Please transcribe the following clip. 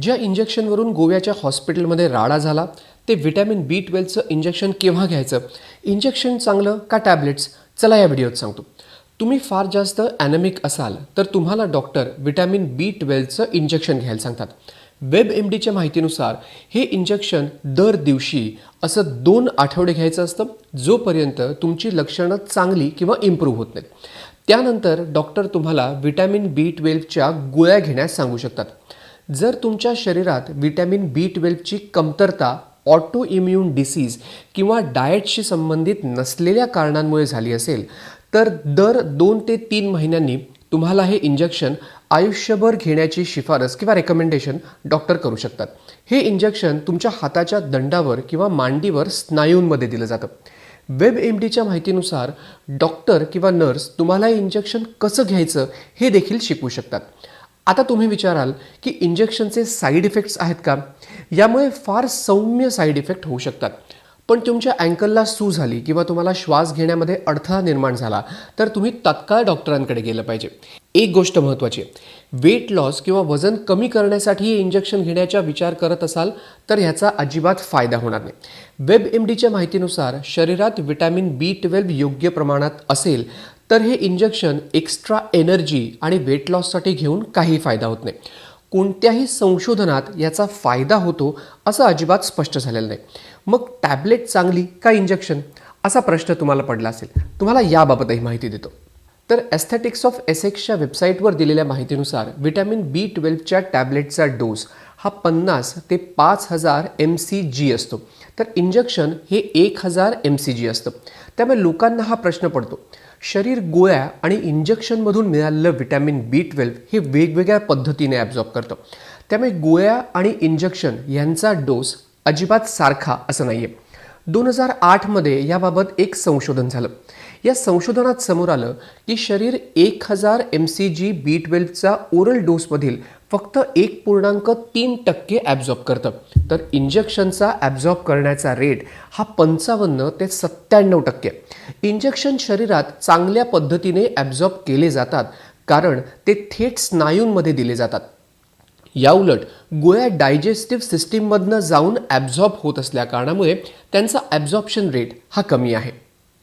ज्या इंजेक्शनवरून गोव्याच्या हॉस्पिटलमध्ये राडा झाला ते व्हिटॅमिन बी ट्वेल्वचं इंजेक्शन केव्हा घ्यायचं? इंजेक्शन चांगलं का टॅब्लेट्स चला या व्हिडिओत सांगतो. तुम्ही फार जास्त ॲनॅमिक असाल तर तुम्हाला डॉक्टर व्हिटॅमिन बी ट्वेल्वचं इंजेक्शन घ्यायला सांगतात. वेब एम डीच्या माहितीनुसार हे इंजेक्शन दर दिवशी असं दोन आठवडे घ्यायचं असतं जोपर्यंत तुमची लक्षणं चांगली किंवा इम्प्रूव्ह होत नाहीत. त्यानंतर डॉक्टर तुम्हाला व्हिटॅमिन बी ट्वेल्वच्या गोळ्या घेण्यास सांगू शकतात. जर तुमच्या शरीरात व्हिटॅमिन बी ट्वेल्वची कमतरता ऑटो इम्युन डिसीज किंवा डाएटशी संबंधित नसलेल्या कारणांमुळे झाली असेल तर दर दोन ते तीन महिन्यांनी तुम्हाला हे इंजेक्शन आयुष्यभर घेण्याची शिफारस किंवा रेकमेंडेशन डॉक्टर करू शकतात. हे इंजेक्शन तुमच्या हाताच्या दंडावर किंवा मांडीवर स्नायूंमध्ये दिलं जातं. वेब एम डीच्या माहितीनुसार डॉक्टर किंवा नर्स तुम्हाला हे इंजेक्शन कसं घ्यायचं हे देखील शिकवू शकतात. आता तुम्ही विचाराल की इंजेक्शनचे साईड इफेक्ट्स आहेत का? यामुळे फार सौम्य साईड इफेक्ट होऊ शकतात. पण तुमच्या अँकलला सू झाली किंवा तुम्हाला श्वास घेण्यामध्ये अडथळा निर्माण झाला तर तुम्ही तत्काळ डॉक्टरांकडे गेलं पाहिजे. एक गोष्ट महत्त्वाची आहे वेट लॉस किंवा वजन कमी करण्यासाठी हे इंजेक्शन घेण्याचा विचार करत असाल तर ह्याचा अजिबात फायदा होणार नाही. वेब एम डीच्या माहितीनुसार शरीरात विटॅमिन बी ट्वेल्व योग्य प्रमाणात असेल तर हे इंजेक्शन एक्स्ट्रा एनर्जी आणि वेट लॉससाठी घेऊन काही फायदा होत नाही. कोणत्याही संशोधनात याचा फायदा होतो असं अजिबात स्पष्ट झालेलं नाही. मग टॅबलेट चांगली का इंजेक्शन? असा प्रश्न तुम्हाला पडला असेल. तुम्हाला याबाबतही माहिती देतो. तर एस्थेटिक्स ऑफ एसेक्सच्या वेबसाईटवर दिलेल्या माहितीनुसार व्हिटॅमिन बी ट्वेल्वच्या टॅबलेटचा डोस हा पन्नास ते पाच हजार एम सी जी असतो. तर इंजेक्शन हे एक हजार एम सी जी असतं. त्यामुळे लोकांना हा प्रश्न पडतो. शरीर गोळ्या आणि इंजेक्शनमधून मिळालेलं विटॅमिन बी ट्वेल्व हे वेगवेगळ्या पद्धतीने ॲब्झॉर्ब करतं. त्यामुळे गोळ्या आणि इंजेक्शन यांचा डोस अजिबात सारखा असं नाही आहे दोन हजार आठमध्ये याबाबत एक संशोधन झालं. या संशोधनात समोर आलं की शरीर एक हजार एम सी जी बी ट्वेल्वचा ओरल डोसमधील फक्त एक पूर्णांक तीन टक्के ॲब्झॉर्ब करतं. तर इंजेक्शनचा ॲब्झॉर्ब करण्याचा रेट हा पंचावन्न ते सत्त्याण्णव टक्के. इंजेक्शन शरीरात चांगल्या पद्धतीने ॲब्झॉर्ब केले जातात. कारण ते थेट स्नायूंमध्ये दिले जातात. याउलट गोळ्या डायजेस्टिव्ह सिस्टीममधनं जाऊन ॲब्झॉर्ब होत असल्या कारणामुळे त्यांचा ॲब्झॉर्प्शन रेट हा कमी आहे.